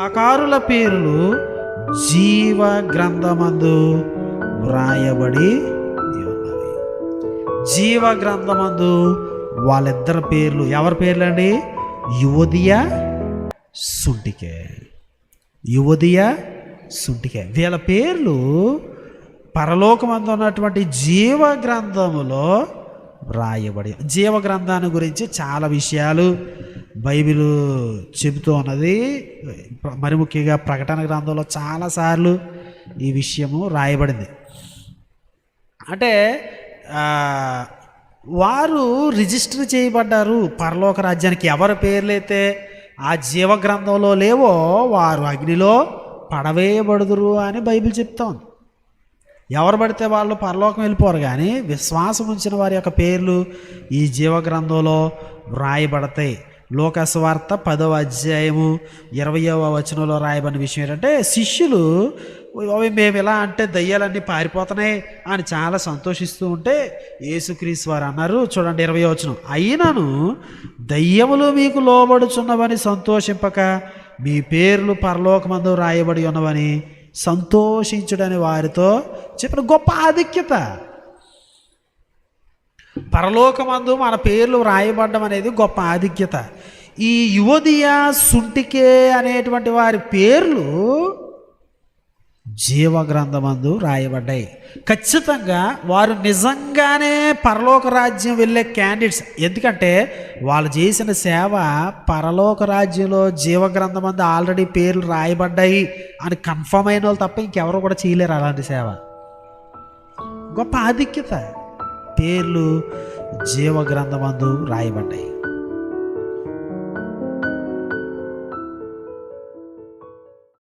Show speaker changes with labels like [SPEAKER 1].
[SPEAKER 1] ఆకారుల పేర్లు జీవ గ్రంథమందు వ్రాయబడి ఉన్నవి. జీవ గ్రంథమందు వాళ్ళిద్దరి పేర్లు ఎవరి పేర్లు అండి యువదియ సుంటికే. యువదియ సుంటికే. వీళ్ళ పేర్లు పరలోకమందు ఉన్నటువంటి జీవ గ్రంథములో వ్రాయబడి జీవ గ్రంథాన్ని గురించి చాలా విషయాలు బైబిల్ చెబుతూ ఉన్నది. మరి ముఖ్యంగా ప్రకటన గ్రంథంలో చాలాసార్లు ఈ విషయము రాయబడింది. అంటే వారు రిజిస్టర్ చేయబడ్డారు పరలోక రాజ్యానికి. ఎవరి పేర్లైతే ఆ జీవ గ్రంథంలో లేవో వారు అగ్నిలో పడవేయబడుదురు అని బైబిల్ చెప్తోంది ఎవరు పడితే వాళ్ళు పరలోకం వెళ్ళిపోరు కానీ విశ్వాసం ఉంచిన వారి యొక్క పేర్లు ఈ జీవ గ్రంథంలో వ్రాయబడతాయి లోకస్వార్త పదవ అధ్యాయము ఇరవయవ వచనంలో రాయబడిన విషయం ఏంటంటే శిష్యులు అవి మేము ఎలా అంటే దయ్యాలన్నీ పారిపోతున్నాయి అని చాలా సంతోషిస్తూ ఉంటే యేసుక్రీస్ వారు అన్నారు. చూడండి ఇరవై వచనం. అయినను దయ్యములు మీకు లోబడుచున్నవని సంతోషింపక మీ పేర్లు పరలోకమందు రాయబడి ఉన్నవని సంతోషించుడని వారితో చెప్పిన గొప్ప ఆధిక్యత. పరలోకమందు మన పేర్లు వ్రాయబడ్డం అనేది గొప్ప ఆధిక్యత. ఈ యువదియ సుంటికే అనేటువంటి వారి పేర్లు జీవగ్రంథమందు రాయబడ్డాయి ఖచ్చితంగా వారు నిజంగానే పరలోక రాజ్యం వెళ్ళే క్యాండిడేట్స్. ఎందుకంటే వాళ్ళు చేసిన సేవ పరలోక రాజ్యంలో జీవగ్రంథమందు ఆల్రెడీ పేర్లు రాయబడ్డాయి. అని కన్ఫర్మ్ అయిన వాళ్ళు తప్ప ఇంకెవరు కూడా చేయలేరు అలాంటి సేవ. గొప్ప ఆధిక్యత. పేర్లు జీవగ్రంథమందు రాయబడ్డాయి.